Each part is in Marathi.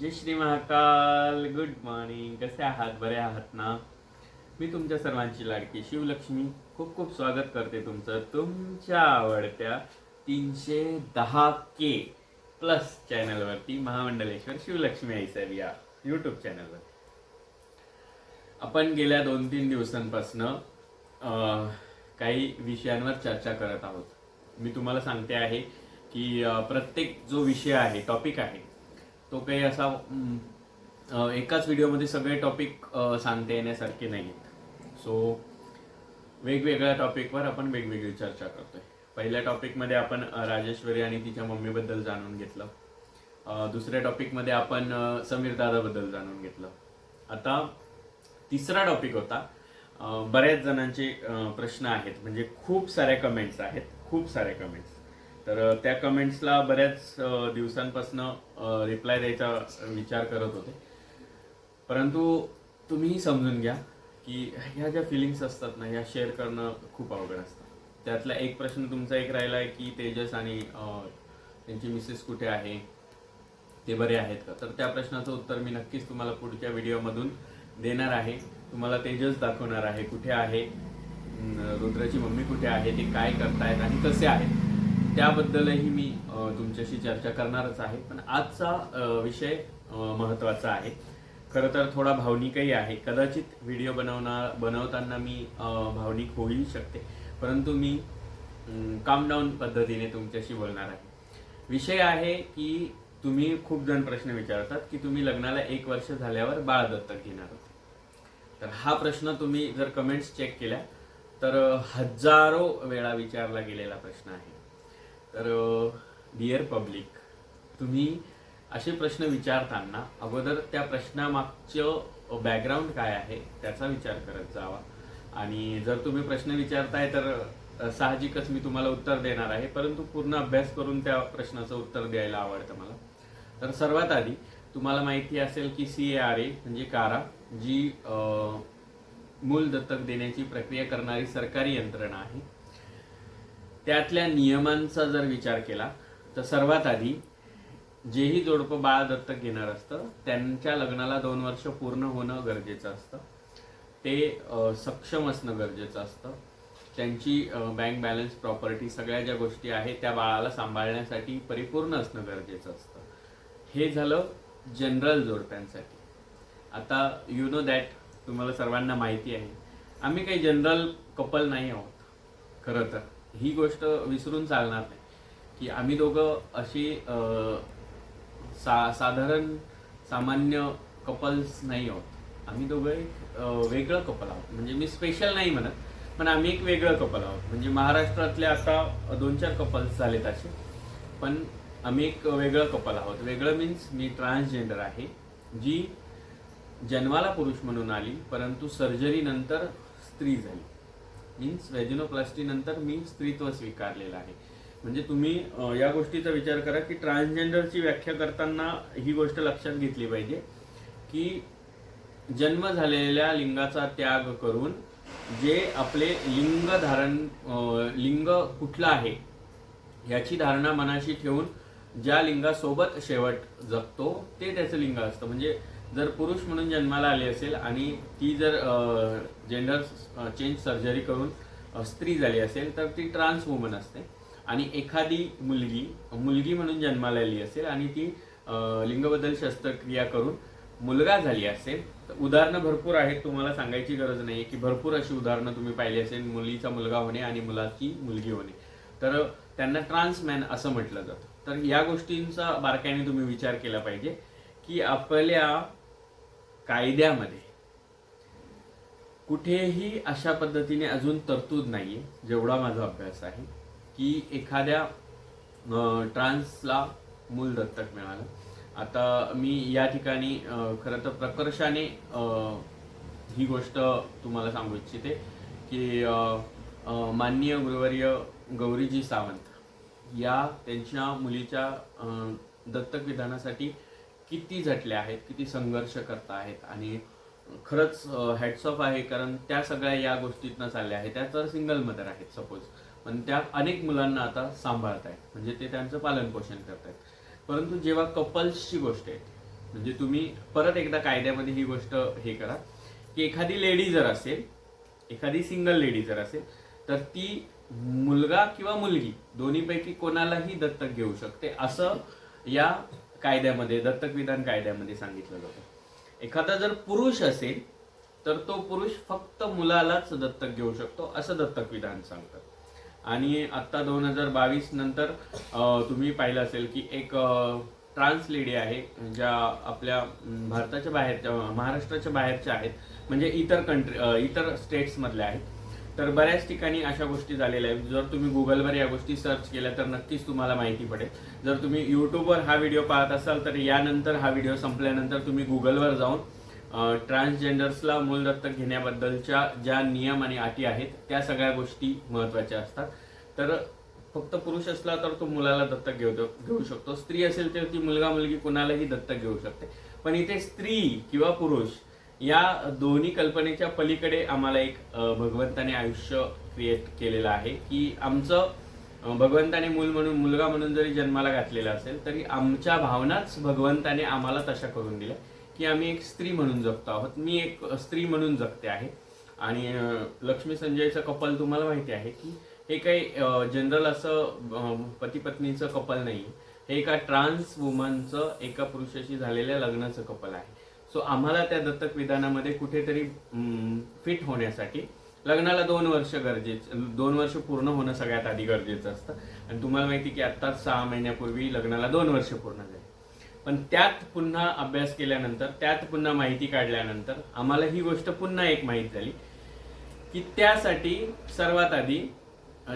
जय श्री महाकाल. गुड मॉर्निंग कसे आहात? बरे आहात ना? मी तुमच्या सर्वांची लाडकी शिवलक्ष्मी. खूप खूप स्वागत करते तुमचं तुमच्या आवडत्या तीनशे दहा के प्लस चॅनलवरती महामंडलेश्वर शिवलक्ष्मी आई या यूट्यूब चॅनलवर आपण गेल्या दोन तीन दिवसांपासनं काही विषयांवर चर्चा करत आहोत. मी तुम्हाला सांगते आहे की प्रत्येक जो विषय आहे टॉपिक आहे तो काही असा एकाच व्हिडिओमध्ये सगळे टॉपिक सांगता येण्यासारखे नाही आहेत सो वेगवेगळ्या टॉपिकवर आपण वेगवेगळी चर्चा करतोय. पहिल्या टॉपिकमध्ये आपण राजेश्वरी आणि तिच्या मम्मीबद्दल जाणून घेतलं. दुसऱ्या टॉपिकमध्ये आपण समीर दादाबद्दल जाणून घेतलं. आता तिसरा टॉपिक होता बऱ्याच जणांचे प्रश्न आहेत. म्हणजे खूप साऱ्या कमेंट्स आहेत. खूप साऱ्या कमेंट्स तर त्या कमेंट्सला बऱ्याच दिवसांपासून रिप्लाय द्यायचा विचार करत होते. परंतु तुम्हीही समजून घ्या की ह्या ज्या फिलिंग्स असतात ना ह्या शेअर करणं खूप अवघड असतं. त्यातला एक प्रश्न तुमचा एक राहिला आहे की तेजस आणि त्यांची मिसेस कुठे आहे? ते बरे आहेत का? तर त्या प्रश्नाचं उत्तर मी नक्कीच तुम्हाला पुढच्या व्हिडिओमधून देणार आहे. तुम्हाला तेजस दाखवणार आहे कुठे आहे रुद्राची मम्मी कुठे आहे ते काय करतायत आणि कसे आहेत. त्याबद्दलही मी तुमच्याशी चर्चा करणारच आहे. पण आजचा विषय महत्त्वाचा आहे. खरं तर थोडा भावनिकही आहे. कदाचित व्हिडिओ बनवणार बनवताना मी भावनिक होईल शकते. परंतु मी काम डाऊन पद्धतीने तुमच्याशी बोलणार आहे. विषय आहे की तुम्ही खूप जण प्रश्न विचारतात की तुम्ही लग्नाला एक वर्ष झाल्यावर बाळ दत्तक घेणार होते. तर हा प्रश्न तुम्ही जर कमेंट्स चेक केल्या तर हजारो वेळा विचारला गेलेला प्रश्न आहे. तर डिअर पब्लिक तुम्ही असे प्रश्न विचारताना अगोदर त्या प्रश्नामागचं बॅकग्राऊंड काय आहे त्याचा विचार करत जावा. आणि जर तुम्ही प्रश्न विचारताय तर साहजिकच मी तुम्हाला उत्तर देणार आहे. परंतु पूर्ण अभ्यास करून त्या प्रश्नाचं उत्तर द्यायला आवडतं मला. तर सर्वात आधी तुम्हाला माहिती असेल की सी ए आर ए म्हणजे कारा जी मूल दत्तक देण्याची प्रक्रिया करणारी सरकारी यंत्रणा आहे. त्यातल्या नियमांचा जर विचार केला तर सर्वात आधी जेही जोडपं बाळ दत्तक घेणार असतं त्यांच्या लग्नाला दोन वर्ष पूर्ण होणं गरजेचं असतं. ते सक्षम असणं गरजेचं असतं. त्यांची बँक बॅलन्स प्रॉपर्टी सगळ्या ज्या गोष्टी आहेत त्या बाळाला सांभाळण्यासाठी परिपूर्ण असणं गरजेचं असतं. हे झालं जनरल जोडप्यांसाठी. आता यु नो दॅट तुम्हाला सर्वांना माहिती आहे. आम्ही काही जनरल कपल नाही आहोत खरं तर. ही गोष्ट विसरून चालणार नाही. की आम्ही दोघं अशी सा साधारण सामान्य कपल्स नाही आहोत. आम्ही दोघं एक वेगळं कपल आहोत. म्हणजे मी स्पेशल नाही म्हणत पण आम्ही एक वेगळं कपल आहोत. म्हणजे महाराष्ट्रातले आता दोन चार कपल्स झालेत असे पण आम्ही एक वेगळं कपल आहोत. वेगळं मीन्स मी ट्रान्सजेंडर आहे जी जन्माला पुरुष म्हणून आली परंतु सर्जरीनंतर स्त्री झाली. मीन्स व्हॅजिनोप्लास्टी नंतर मी स्त्रीत्व स्वीकारलेलं आहे. म्हणजे तुम्ही या गोष्टीचा विचार करा की ट्रान्सजेंडरची व्याख्या करताना ही गोष्ट लक्षात घेतली पाहिजे की जन्म झालेल्या लिंगाचा त्याग करून जे आपले लिंग धारण लिंग कुठलं आहे याची धारणा मनाशी ठेवून ज्या लिंगासोबत शेवट जगतो ते त्याचं लिंग असतं. म्हणजे जर पुरुष म्हणून जन्माला आली असेल आणि ती जर जेंडर चेंज सर्जरी करून स्त्री झाली असेल तर ती ट्रान्स वुमन असते. आणि एखादी मुलगी मुलगी म्हणून जन्माला आली असेल आणि ती लिंगबद्दल लिंगबदल शस्त्रक्रिया करून मुलगा झाली असेल तर उदाहरणं भरपूर आहेत. तुम्हाला सांगायची गरज नाही की भरपूर अशी उदाहरणं तुम्ही पाहिली असेल. मुलीचा मुलगा होणे आणि मुलाची मुलगी होणे. तर त्यांना ट्रान्समॅन असं म्हटलं जातं. तर या गोष्टींचा बारकाईने तुम्ही विचार केला पाहिजे की आपल्या कायद्यामध्ये. कुठेही अशा पद्धतीने अजून तरतूद नाही आहे जेवढा माझा अभ्यास आहे की एखाद्या ट्रान्सला मूल दत्तक मिळालं. आता मी या ठिकाणी खरं तर प्रकर्षाने ही गोष्ट तुम्हाला सांगू इच्छिते की माननीय गुरुवर्य गौरीजी सावंत या त्यांच्या मुलीच्या दत्तक विधानासाठी किती झटल्या आहेत किती संघर्ष करत आहेत आणि खरंच हॅट्स ऑफ आहे कारण त्या सगळ्या या गोष्टीतनं चालल्या आहेत. त्या तर सिंगल मदर आहेत सपोज पण त्या अनेक मुलांना आता सांभाळत आहेत. म्हणजे ते त्यांचं पालन पोषण करत आहेत. परंतु जेव्हा कपल्सची गोष्ट आहे म्हणजे तुम्ही परत एकदा कायद्यामध्ये ही गोष्ट हे करा की एखादी लेडी जर असेल एखादी सिंगल लेडी जर असेल तर ती मुलगा किंवा मुलगी दोन्हीपैकी कोणालाही दत्तक घेऊ शकते. असं या कायद्यामध्ये दत्तक विधान कायद्यामध्ये सांगितलं जातं. एखादा जर पुरुष असेल तर तो पुरुष फक्त मुलालाच दत्तक घेऊ शकतो असं दत्तक विधान सांगतं आणि आता दोन हजार बावीस नंतर तुम्ही पाहिलं असेल की एक ट्रान्स लेडी आहे ज्या आपल्या भारताच्या बाहेरच्या महाराष्ट्राच्या बाहेरच्या आहेत म्हणजे इतर कंट्री इतर स्टेट्समधल्या आहेत. तर बऱ्याच ठिकाणी अशा गोष्टी झालेल्या आहेत. जर तुम्ही गुगलवर या गोष्टी सर्च केल्या तर नक्कीच तुम्हाला माहिती पडेल. जर तुम्ही यूट्यूबवर हा व्हिडिओ पाहत असाल तर यानंतर हा व्हिडिओ संपल्यानंतर तुम्ही गुगलवर जाऊन ट्रान्सजेंडर्सला मूल दत्तक घेण्याबद्दलच्या ज्या नियम आणि अटी आहेत त्या सगळ्या गोष्टी महत्त्वाच्या असतात. तर फक्त पुरुष असला तर तो मुलाला दत्तक घेऊ घेऊ शकतो. स्त्री असेल तर ती मुलगा मुलगी कुणालाही दत्तक घेऊ शकते. पण इथे स्त्री किंवा पुरुष या दोन्ही कल्पनेच्या पलीकडे आम्हाला एक भगवंताने आयुष्य क्रिएट केलेलं आहे की आमचं भगवंताने मूल म्हणून मुलगा म्हणून जरी जन्माला घातलेला असेल तरी आमच्या भावनाच भगवंताने आम्हाला तशा करून दिल्या की आम्ही एक स्त्री म्हणून जगतो आहोत. मी एक स्त्री म्हणून जगते आहे. आणि लक्ष्मी संजयचं कपल तुम्हाला माहिती आहे की हे काही जनरल असं पती पत्नीचं कपल नाही हे एका ट्रान्स वुमनचं एका पुरुषाशी झालेल्या लग्नाचं कपल आहे. सो आम्हाला त्या दत्तक विधानामध्ये कुठेतरी फिट होण्यासाठी लग्नाला दोन वर्ष गरजेचं दोन वर्ष पूर्ण होणं सगळ्यात आधी गरजेचं असतं. आणि तुम्हाला माहिती की आत्ताच सहा महिन्यापूर्वी लग्नाला दोन वर्ष पूर्ण झाले. पण त्यात पुन्हा अभ्यास केल्यानंतर त्यात पुन्हा माहिती काढल्यानंतर आम्हाला ही गोष्ट पुन्हा एक माहीत झाली की त्यासाठी सर्वात आधी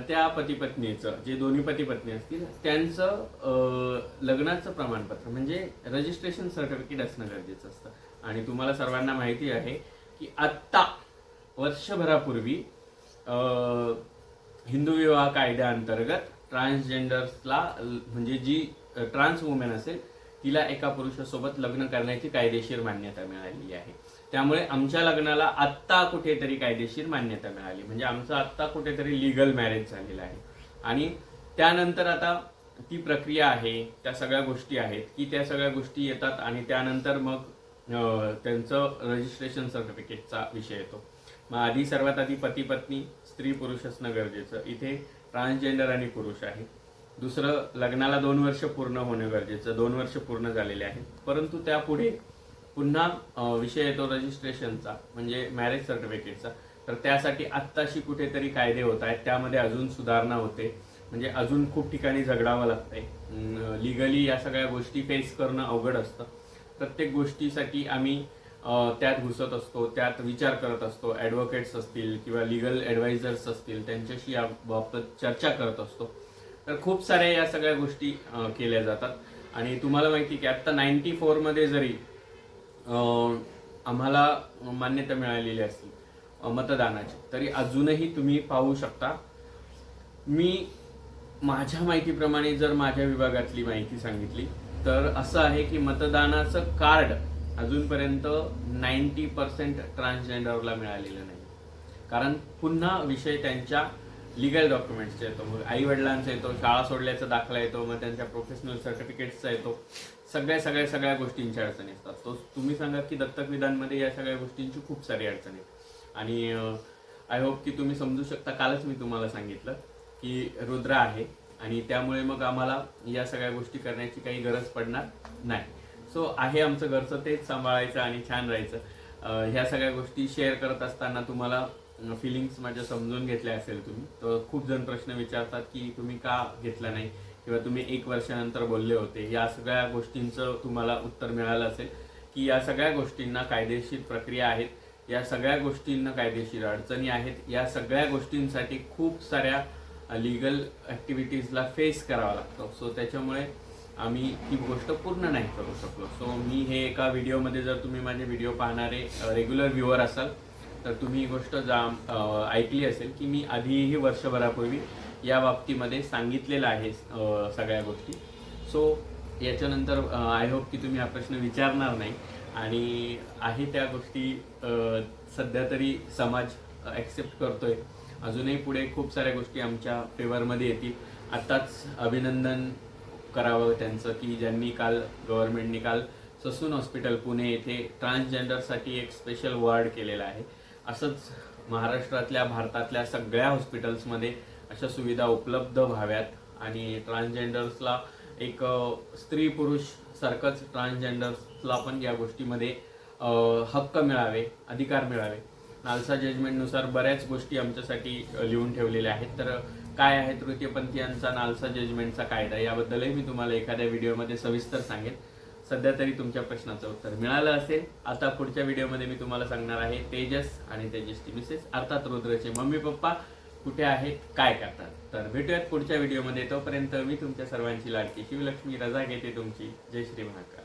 त्या पती पत्नीचं जे दोन्ही पती पत्नी असतील त्यांचं लग्नाचं प्रमाणपत्र म्हणजे रजिस्ट्रेशन सर्टिफिकेट असणं गरजेचं असतं. आणि तुम्हाला सर्वांना माहिती आहे की आत्ता वर्षभरापूर्वी हिंदू विवाह कायद्याअंतर्गत ट्रान्सजेंडर्सला म्हणजे जी ट्रान्स वुमेन असेल तिला एका पुरुषासोबत लग्न करण्याची कायदेशीर मान्यता मिळालेली आहे. त्यामुळे आमच्या लग्नाला आत्ता कुठेतरी कायदेशीर मान्यता मिळाली. म्हणजे आमचं आत्ता कुठेतरी लिगल मॅरेज झालेलं आहे. आणि त्यानंतर आता ती प्रक्रिया आहे त्या सगळ्या गोष्टी आहेत की त्या सगळ्या गोष्टी येतात आणि त्यानंतर मग त्यांचं रजिस्ट्रेशन सर्टिफिकेटचा विषय येतो. मग आधी सर्वात आधी पती पत्नी स्त्री पुरुष असणं गरजेचं. इथे ट्रान्सजेंडर आणि पुरुष आहे. दुसरं लग्नाला दोन वर्ष पूर्ण होणं गरजेचं. दोन वर्ष पूर्ण झालेले आहेत. परंतु त्यापुढे पुन्हा विषय येतो रजिस्ट्रेशनचा म्हणजे मॅरेज सर्टिफिकेटचा तर त्यासाठी आत्ताशी कुठेतरी कायदे होत आहेत. त्यामध्ये अजून सुधारणा होते. म्हणजे अजून खूप ठिकाणी झगडावं लागतंय. लिगली या सगळ्या गोष्टी फेस करणं अवघड असतं. प्रत्येक गोष्टीसाठी आम्ही त्यात घुसत असतो त्यात विचार करत असतो. ॲडव्होकेट्स असतील किंवा लिगल ॲडवायझर्स असतील त्यांच्याशी याबाबत चर्चा करत असतो. तर खूप साऱ्या या सगळ्या गोष्टी केल्या जातात. आणि तुम्हाला माहिती की आत्ता नाईन्टी फोरमध्ये जरी आम्हाला मान्यता मिळालेली असली मतदानाची. तरी अजूनही तुम्ही पाहू शकता. मी माझ्या माहितीप्रमाणे जर माझ्या विभागातली माहिती सांगितली तर असं आहे की मतदानाचं कार्ड अजूनपर्यंत नाईन्टी पर्सेंट ट्रान्सजेंडरला मिळालेलं नाही. कारण पुन्हा विषय त्यांच्या लिगल डॉक्युमेंट्सचा येतो. मग आई वडिलांचा येतो शाळा सोडल्याचा दाखला येतो मग त्यांच्या प्रोफेशनल सर्टिफिकेट्सचा येतो. सगळ्या सगळ्या सगळ्या गोष्टींच्या अडचणी असतात. तो तुम्ही सांगा की दत्तक विधानमध्ये या सगळ्या गोष्टींची खूप सारी अडचणी आहेत. आणि आय होप की तुम्ही समजू शकता कालच मी तुम्हाला सांगितलं की रुद्र आहे आणि त्यामुळे मग आम्हाला या सगळ्या गोष्टी करण्याची काही गरज पडणार नाही. सो आहे आमचं घरचं तेच सांभाळायचं आणि छान राहायचं. ह्या सगळ्या गोष्टी शेअर करत असताना तुम्हाला फिलिंग्स माझ्या समजून घेतल्या असेल तुम्ही. तर खूप जण प्रश्न विचारतात की तुम्ही का घेतला नाही? किंवा तुम्ही एक वर्षानंतर बोलले होते या सगळ्या गोष्टींचं तुम्हाला उत्तर मिळालं असेल की या सगळ्या गोष्टींना कायदेशीर प्रक्रिया आहेत या सगळ्या गोष्टींना कायदेशीर अडचणी आहेत या सगळ्या गोष्टींसाठी खूप साऱ्या लिगल ॲक्टिव्हिटीजला फेस करावा लागतो. सो त्याच्यामुळे आम्ही ती गोष्ट पूर्ण नाही करू शकलो. सो मी हे एका व्हिडिओमध्ये जर तुम्ही माझे व्हिडिओ पाहणारे रेग्युलर व्ह्युअर असाल तर तुम्ही ही गोष्ट जा ऐकली असेल की मी आधीही वर्षभरापूर्वी या बाबतीमध्ये सांगितलेलं आहे सगळ्या गोष्टी. सो याच्यानंतर आय होप की तुम्ही हा प्रश्न विचारणार नाही. आणि आहे त्या गोष्टी सध्या तरी समाज ॲक्सेप्ट करतोय. अजूनही पुढे खूप साऱ्या गोष्टी आमच्या फेवरमध्ये येतील. आत्ताच अभिनंदन करावं त्यांचं की ज्यांनी काल गव्हर्नमेंटने काल ससून हॉस्पिटल पुणे येथे ट्रान्सजेंडरसाठी एक स्पेशल वॉर्ड केलेला आहे. असंच महाराष्ट्रातल्या भारतातल्या सगळ्या हॉस्पिटल्समध्ये अशा सुविधा उपलब्ध व्हाव्यात. आणि ट्रान्सजेंडर्सला एक स्त्री पुरुष सारखंच ट्रान्सजेंडर्सला पण या गोष्टीमध्ये हक्क मिळावे अधिकार मिळावे. नालसा जजमेंटनुसार बऱ्याच गोष्टी आमच्यासाठी लिहून ठेवलेल्या आहेत. तर काय आहे तृतीयपंथीयांचा नालसा जजमेंटचा कायदा? याबद्दलही मी तुम्हाला एखाद्या व्हिडिओमध्ये सविस्तर सांगेन. सध्या तरी तुमच्या प्रश्नाचं उत्तर मिळालं असेल. आता पुढच्या व्हिडिओमध्ये मी तुम्हाला सांगणार आहे तेजस आणि तेजसची मिसेस अर्थात रुद्रचे मम्मी पप्पा. कुठे आहेत काय करतात. तर भेटूयात पुढच्या व्हिडिओमध्ये तोपर्यंत मी तुमच्या सर्वांची लाडकी शिवलक्ष्मी. रजा घेते तुमची. जय श्री महाकाल.